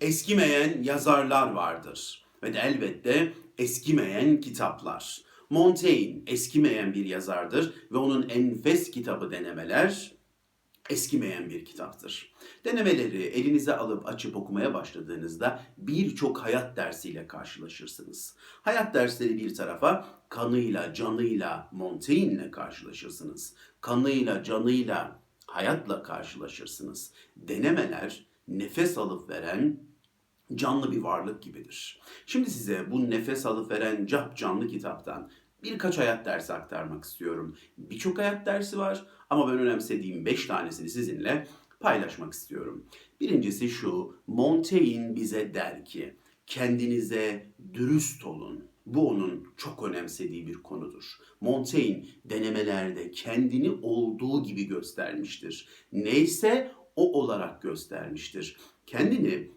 Eskimeyen yazarlar vardır ve de elbette eskimeyen kitaplar. Montaigne eskimeyen bir yazardır ve onun enfes kitabı Denemeler eskimeyen bir kitaptır. Denemeleri elinize alıp açıp okumaya başladığınızda birçok hayat dersiyle karşılaşırsınız. Hayat dersleri bir tarafa kanıyla, canıyla, Montaigne'le karşılaşırsınız. Kanıyla, canıyla, hayatla karşılaşırsınız. Denemeler nefes alıp veren canlı bir varlık gibidir. Şimdi size bu nefes alıp veren cap canlı kitaptan birkaç hayat dersi aktarmak istiyorum. Birçok hayat dersi var ama ben önemsediğim 5 tanesini sizinle paylaşmak istiyorum. Birincisi şu, Montaigne bize der ki, kendinize dürüst olun. Bu onun çok önemsediği bir konudur. Montaigne denemelerde kendini olduğu gibi göstermiştir. Neyse o olarak göstermiştir. Kendini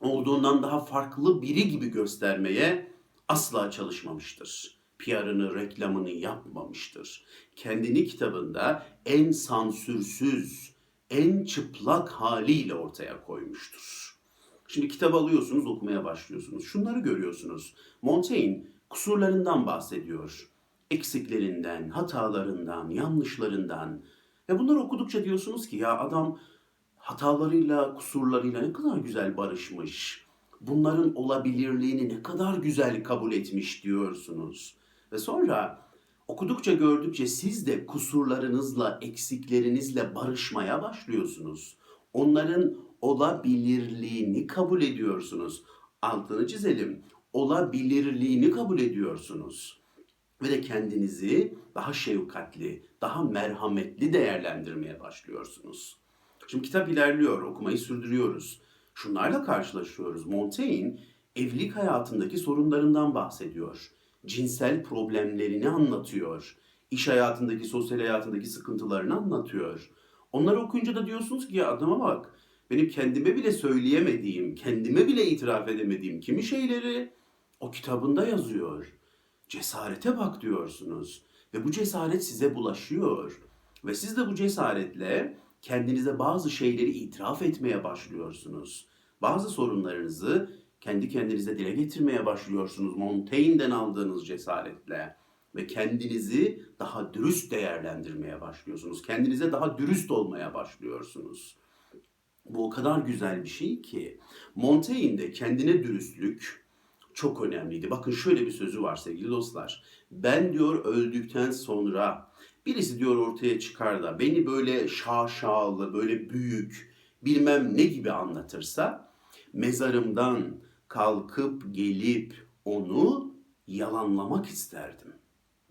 olduğundan daha farklı biri gibi göstermeye asla çalışmamıştır. PR'ını, reklamını yapmamıştır. Kendini kitabında en sansürsüz, en çıplak haliyle ortaya koymuştur. Şimdi kitap alıyorsunuz, okumaya başlıyorsunuz. Şunları görüyorsunuz. Montaigne kusurlarından bahsediyor. Eksiklerinden, hatalarından, yanlışlarından. Ve bunları okudukça diyorsunuz ki ya adam hatalarıyla, kusurlarıyla ne kadar güzel barışmış. Bunların olabilirliğini ne kadar güzel kabul etmiş diyorsunuz. Ve sonra okudukça gördükçe siz de kusurlarınızla, eksiklerinizle barışmaya başlıyorsunuz. Onların olabilirliğini kabul ediyorsunuz. Altını çizelim. Olabilirliğini kabul ediyorsunuz. Ve de kendinizi daha şefkatli, daha merhametli değerlendirmeye başlıyorsunuz. Şimdi kitap ilerliyor, okumayı sürdürüyoruz. Şunlarla karşılaşıyoruz. Montaigne evlilik hayatındaki sorunlarından bahsediyor. Cinsel problemlerini anlatıyor. İş hayatındaki, sosyal hayatındaki sıkıntılarını anlatıyor. Onları okuyunca da diyorsunuz ki ya adama bak. Benim kendime bile söyleyemediğim, kendime bile itiraf edemediğim kimi şeyleri o kitabında yazıyor. Cesarete bak diyorsunuz. Ve bu cesaret size bulaşıyor. Ve siz de bu cesaretle kendinize bazı şeyleri itiraf etmeye başlıyorsunuz. Bazı sorunlarınızı kendi kendinize dile getirmeye başlıyorsunuz Montaigne'den aldığınız cesaretle ve kendinizi daha dürüst değerlendirmeye başlıyorsunuz. Kendinize daha dürüst olmaya başlıyorsunuz. Bu o kadar güzel bir şey ki Montaigne'de kendine dürüstlük çok önemliydi. Bakın şöyle bir sözü var sevgili dostlar. Ben diyor öldükten sonra birisi diyor ortaya çıkar da beni böyle şaşalı, böyle büyük, bilmem ne gibi anlatırsa mezarımdan kalkıp gelip onu yalanlamak isterdim.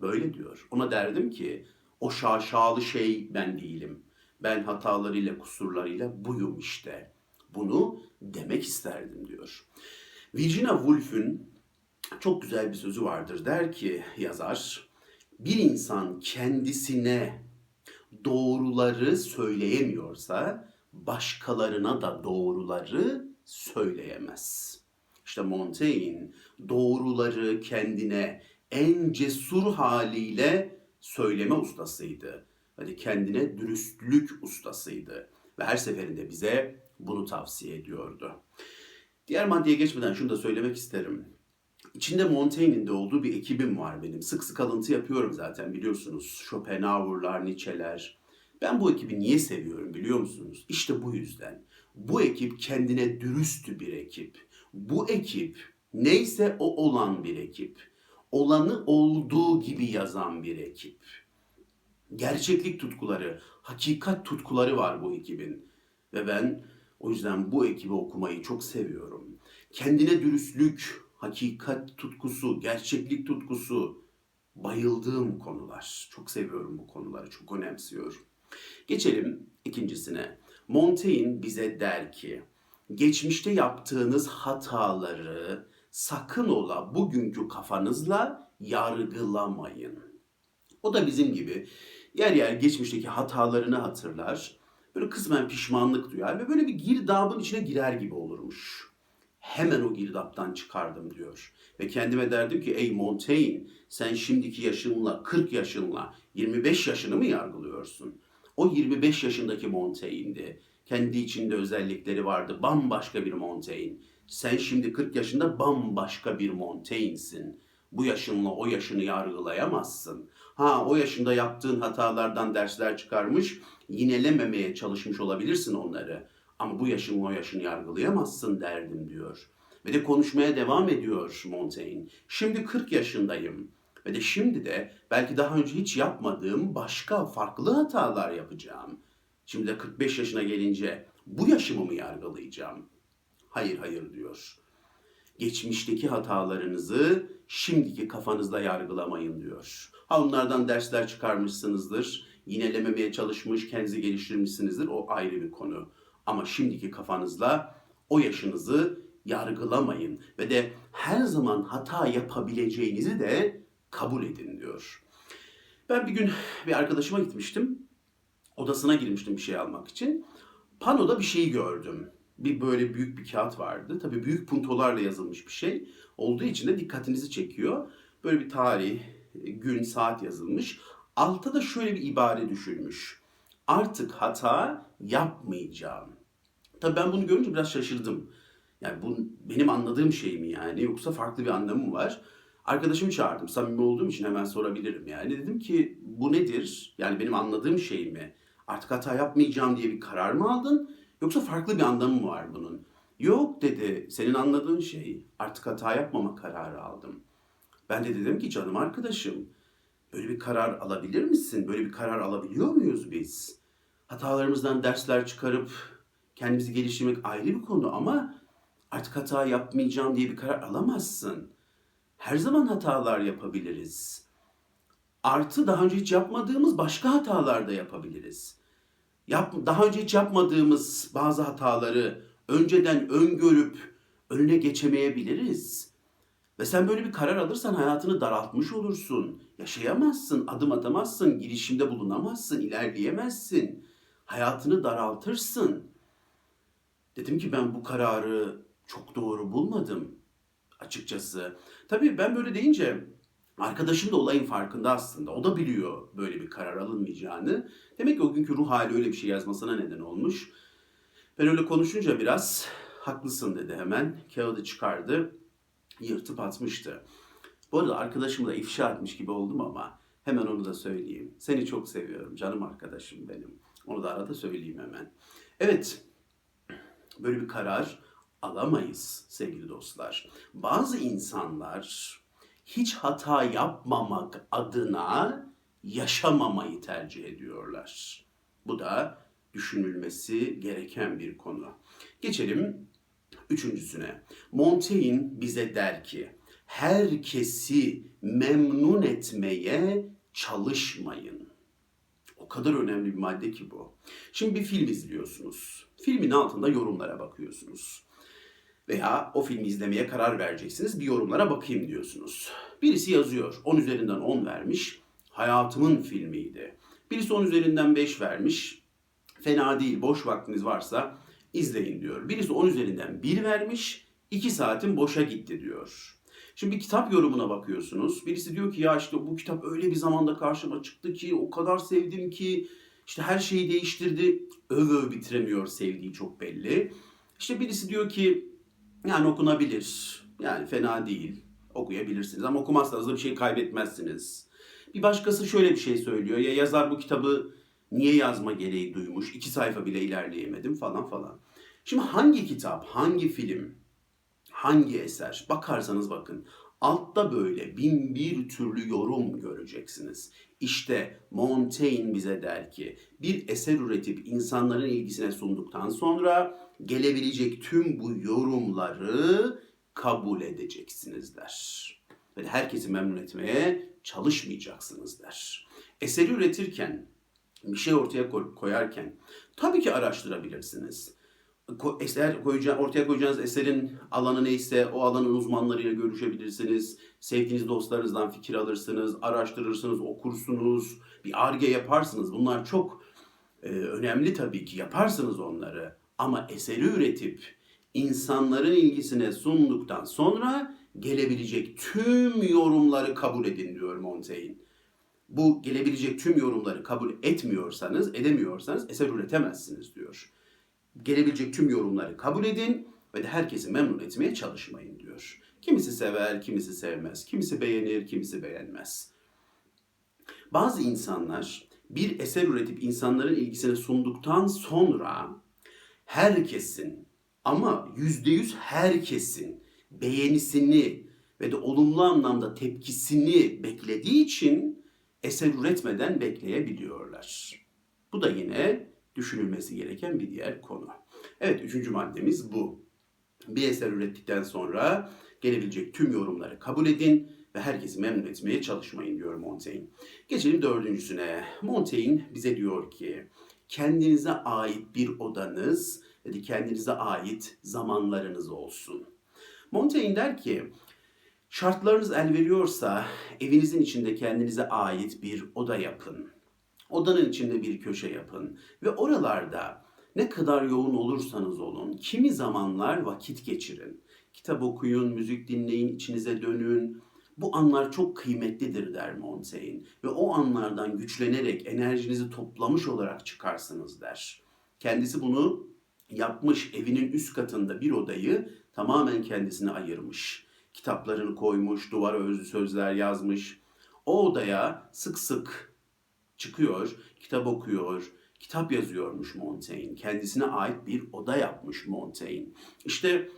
Böyle diyor. Ona derdim ki o şaşalı şey ben değilim. Ben hatalarıyla, kusurlarıyla buyum işte. Bunu demek isterdim diyor. Virginia Woolf'ün çok güzel bir sözü vardır. Der ki yazar, bir insan kendisine doğruları söyleyemiyorsa başkalarına da doğruları söyleyemez. İşte Montaigne doğruları kendine en cesur haliyle söyleme ustasıydı. Hadi kendine dürüstlük ustasıydı. Ve her seferinde bize bunu tavsiye ediyordu. Diğer maddeye geçmeden şunu da söylemek isterim. İçinde Montaigne'in de olduğu bir ekibim var benim. Sık sık alıntı yapıyorum zaten biliyorsunuz. Schopenhauer'lar, Nietzsche'ler. Ben bu ekibi niye seviyorum biliyor musunuz? İşte bu yüzden. Bu ekip kendine dürüst bir ekip. Bu ekip neyse o olan bir ekip. Olanı olduğu gibi yazan bir ekip. Gerçeklik tutkuları, hakikat tutkuları var bu ekibin. Ve ben o yüzden bu ekibi okumayı çok seviyorum. Kendine dürüstlük, hakikat tutkusu, gerçeklik tutkusu bayıldığım konular. Çok seviyorum bu konuları, çok önemsiyorum. Geçelim ikincisine. Montaigne bize der ki, geçmişte yaptığınız hataları sakın ola bugünkü kafanızla yargılamayın. O da bizim gibi yer yer geçmişteki hatalarını hatırlar, böyle kısmen pişmanlık duyar ve böyle bir girdabın içine girer gibi olurmuş. Hemen o girdaptan çıkardım diyor. Ve kendime derdim ki ey Montaigne sen şimdiki yaşınla 40 yaşınla 25 yaşını mı yargılıyorsun? O 25 yaşındaki Montaigne'di. Kendi içinde özellikleri vardı. Bambaşka bir Montaigne. Sen şimdi 40 yaşında bambaşka bir Montaigne'sin. Bu yaşınla o yaşını yargılayamazsın. Ha o yaşında yaptığın hatalardan dersler çıkarmış, yinelememeye çalışmış olabilirsin onları. Ama bu yaşınla o yaşını yargılayamazsın derdim diyor. Ve de konuşmaya devam ediyor Montaigne. Şimdi 40 yaşındayım. Ve de şimdi de belki daha önce hiç yapmadığım başka farklı hatalar yapacağım. Şimdi de 45 yaşına gelince bu yaşımı mı yargılayacağım? Hayır hayır diyor. Geçmişteki hatalarınızı şimdiki kafanızda yargılamayın diyor. Ha onlardan dersler çıkarmışsınızdır. Yinelememeye çalışmış, kendinizi geliştirmişsinizdir. O ayrı bir konu. Ama şimdiki kafanızla o yaşınızı yargılamayın ve de her zaman hata yapabileceğinizi de kabul edin diyor. Ben bir gün bir arkadaşıma gitmiştim. Odasına girmiştim bir şey almak için. Panoda bir şey gördüm. Bir böyle büyük bir kağıt vardı. Tabii büyük puntolarla yazılmış bir şey. Olduğu için de dikkatinizi çekiyor. Böyle bir tarih, gün, saat yazılmış. Altta da şöyle bir ibare düşülmüş. Artık hata yapmayacağım. Tabii ben bunu görünce biraz şaşırdım. Yani bu benim anladığım şey mi yani yoksa farklı bir anlamı mı var? Arkadaşımı çağırdım. Samimi olduğum için hemen sorabilirim yani. Dedim ki bu nedir? Yani benim anladığım şey mi? Artık hata yapmayacağım diye bir karar mı aldın? Yoksa farklı bir anlamı mı var bunun? Yok dedi. Senin anladığın şey. Artık hata yapmama kararı aldım. Ben de dedim ki canım arkadaşım böyle bir karar alabilir misin? Böyle bir karar alabiliyor muyuz biz? Hatalarımızdan dersler çıkarıp kendimizi geliştirmek ayrı bir konu ama artık hata yapmayacağım diye bir karar alamazsın. Her zaman hatalar yapabiliriz. Artı daha önce hiç yapmadığımız başka hatalar da yapabiliriz. Yap, daha önce hiç yapmadığımız bazı hataları önceden öngörüp önüne geçemeyebiliriz. Ve sen böyle bir karar alırsan hayatını daraltmış olursun. Yaşayamazsın, adım atamazsın, girişimde bulunamazsın, ilerleyemezsin. Hayatını daraltırsın. Dedim ki ben bu kararı çok doğru bulmadım açıkçası. Tabii ben böyle deyince arkadaşım da olayın farkında aslında. O da biliyor böyle bir karar alınmayacağını. Demek ki o günkü ruh hali öyle bir şey yazmasına neden olmuş. Ben öyle konuşunca biraz haklısın dedi hemen. Kağıdı çıkardı. Yırtıp atmıştı. Bu arada arkadaşımı da ifşa etmiş gibi oldum ama hemen onu da söyleyeyim. Seni çok seviyorum canım arkadaşım benim. Onu da arada söyleyeyim hemen. Evet, böyle bir karar alamayız sevgili dostlar. Bazı insanlar hiç hata yapmamak adına yaşamamayı tercih ediyorlar. Bu da düşünülmesi gereken bir konu. Geçelim üçüncüsüne. Montaigne bize der ki, herkesi memnun etmeye çalışmayın. O kadar önemli bir madde ki bu. Şimdi bir film izliyorsunuz. Filmin altında yorumlara bakıyorsunuz. Veya o filmi izlemeye karar vereceksiniz. Bir yorumlara bakayım diyorsunuz. Birisi yazıyor. 10 üzerinden 10 vermiş. Hayatımın filmiydi. Birisi 10 üzerinden 5 vermiş. Fena değil. Boş vaktiniz varsa izleyin diyor. Birisi 10 üzerinden 1 vermiş. 2 saatin boşa gitti diyor. Şimdi bir kitap yorumuna bakıyorsunuz. Birisi diyor ki ya işte bu kitap öyle bir zamanda karşıma çıktı ki o kadar sevdim ki işte her şeyi değiştirdi. Öv öv bitiremiyor sevdiği çok belli. İşte birisi diyor ki yani okunabilir. Yani fena değil. Okuyabilirsiniz ama okumazsanız da bir şey kaybetmezsiniz. Bir başkası şöyle bir şey söylüyor. Ya yazar bu kitabı niye yazma gereği duymuş? İki sayfa bile ilerleyemedim falan falan. Şimdi hangi kitap, hangi film, hangi eser bakarsanız bakın altta böyle bin bir türlü yorum göreceksiniz. İşte Montaigne bize der ki bir eser üretip insanların ilgisine sunduktan sonra gelebilecek tüm bu yorumları kabul edeceksiniz der. Ve herkesi memnun etmeye çalışmayacaksınız der. Eseri üretirken, bir şey ortaya koyarken tabii ki araştırabilirsiniz eser koyacağınız, ortaya koyacağınız eserin alanı neyse o alanın uzmanlarıyla görüşebilirsiniz. Sevdiğiniz dostlarınızdan fikir alırsınız, araştırırsınız, okursunuz, bir arge yaparsınız. Bunlar çok e, önemli tabii ki yaparsınız onları. Ama eseri üretip insanların ilgisine sunduktan sonra gelebilecek tüm yorumları kabul edin diyor Montaigne. Bu gelebilecek tüm yorumları kabul etmiyorsanız, edemiyorsanız eser üretemezsiniz diyor gelebilecek tüm yorumları kabul edin ve de herkesi memnun etmeye çalışmayın diyor. Kimisi sever, kimisi sevmez, kimisi beğenir, kimisi beğenmez. Bazı insanlar bir eser üretip insanların ilgisine sunduktan sonra herkesin ama yüzde yüz herkesin beğenisini ve de olumlu anlamda tepkisini beklediği için eser üretmeden bekleyebiliyorlar. Bu da yine düşünülmesi gereken bir diğer konu. Evet üçüncü maddemiz bu. Bir eser ürettikten sonra gelebilecek tüm yorumları kabul edin ve herkesi memnun etmeye çalışmayın diyor Montaigne. Geçelim dördüncüsüne. Montaigne bize diyor ki kendinize ait bir odanız ve de kendinize ait zamanlarınız olsun. Montaigne der ki şartlarınız el veriyorsa evinizin içinde kendinize ait bir oda yapın. Odanın içinde bir köşe yapın ve oralarda ne kadar yoğun olursanız olun, kimi zamanlar vakit geçirin. Kitap okuyun, müzik dinleyin, içinize dönün. Bu anlar çok kıymetlidir der Montaigne ve o anlardan güçlenerek enerjinizi toplamış olarak çıkarsınız der. Kendisi bunu yapmış evinin üst katında bir odayı tamamen kendisine ayırmış. Kitaplarını koymuş, duvara özlü sözler yazmış. O odaya sık sık çıkıyor, kitap okuyor, kitap yazıyormuş Montaigne. Kendisine ait bir oda yapmış Montaigne. İşte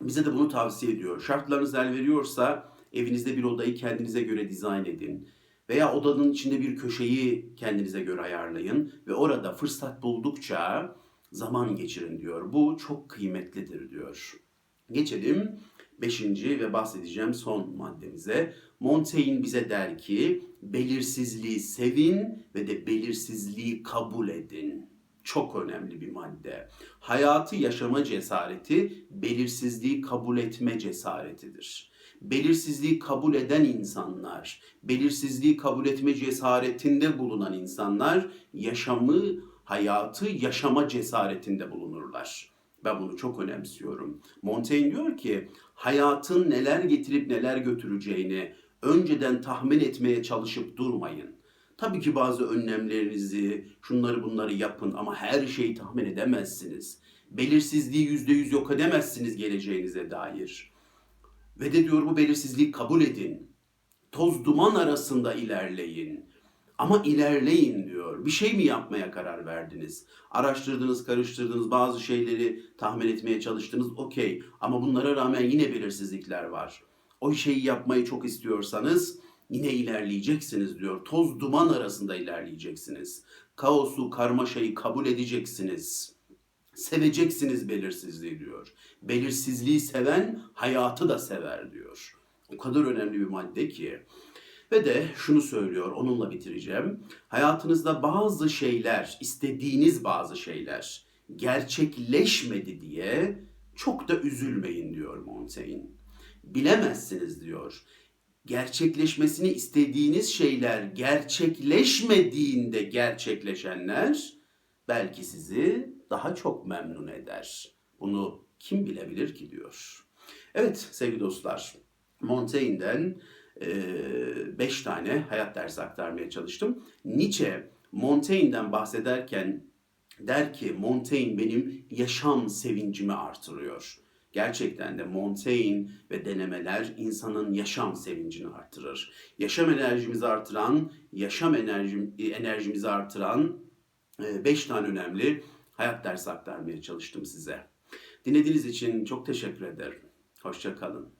bize de bunu tavsiye ediyor. Şartlarınız el veriyorsa evinizde bir odayı kendinize göre dizayn edin. Veya odanın içinde bir köşeyi kendinize göre ayarlayın ve orada fırsat buldukça zaman geçirin diyor. Bu çok kıymetlidir diyor. Geçelim beşinci ve bahsedeceğim son maddemize. Montaigne bize der ki belirsizliği sevin ve de belirsizliği kabul edin. Çok önemli bir madde. Hayatı yaşama cesareti belirsizliği kabul etme cesaretidir. Belirsizliği kabul eden insanlar, belirsizliği kabul etme cesaretinde bulunan insanlar yaşamı, hayatı yaşama cesaretinde bulunurlar. Ben bunu çok önemsiyorum. Montaigne diyor ki hayatın neler getirip neler götüreceğini önceden tahmin etmeye çalışıp durmayın. Tabii ki bazı önlemlerinizi, şunları bunları yapın ama her şeyi tahmin edemezsiniz. Belirsizliği yüzde yüz yok edemezsiniz geleceğinize dair. Ve de diyor bu belirsizliği kabul edin. Toz duman arasında ilerleyin. Ama ilerleyin diyor. Bir şey mi yapmaya karar verdiniz? Araştırdınız, karıştırdınız, bazı şeyleri tahmin etmeye çalıştınız. Okey. Ama bunlara rağmen yine belirsizlikler var. O şeyi yapmayı çok istiyorsanız yine ilerleyeceksiniz diyor. Toz duman arasında ilerleyeceksiniz. Kaosu, karmaşayı kabul edeceksiniz. Seveceksiniz belirsizliği diyor. Belirsizliği seven hayatı da sever diyor. O kadar önemli bir madde ki. Ve de şunu söylüyor, onunla bitireceğim. Hayatınızda bazı şeyler, istediğiniz bazı şeyler gerçekleşmedi diye çok da üzülmeyin diyor Montaigne. Bilemezsiniz diyor. Gerçekleşmesini istediğiniz şeyler gerçekleşmediğinde gerçekleşenler belki sizi daha çok memnun eder. Bunu kim bilebilir ki diyor. Evet sevgili dostlar, Montaigne'den 5 tane hayat dersi aktarmaya çalıştım. Nietzsche Montaigne'den bahsederken der ki Montaigne benim yaşam sevincimi artırıyor. Gerçekten de Montaigne ve denemeler insanın yaşam sevincini artırır. Yaşam enerjimizi artıran, yaşam enerjim, enerjimizi artıran 5 tane önemli hayat dersi aktarmaya çalıştım size. Dinlediğiniz için çok teşekkür ederim. Hoşça kalın.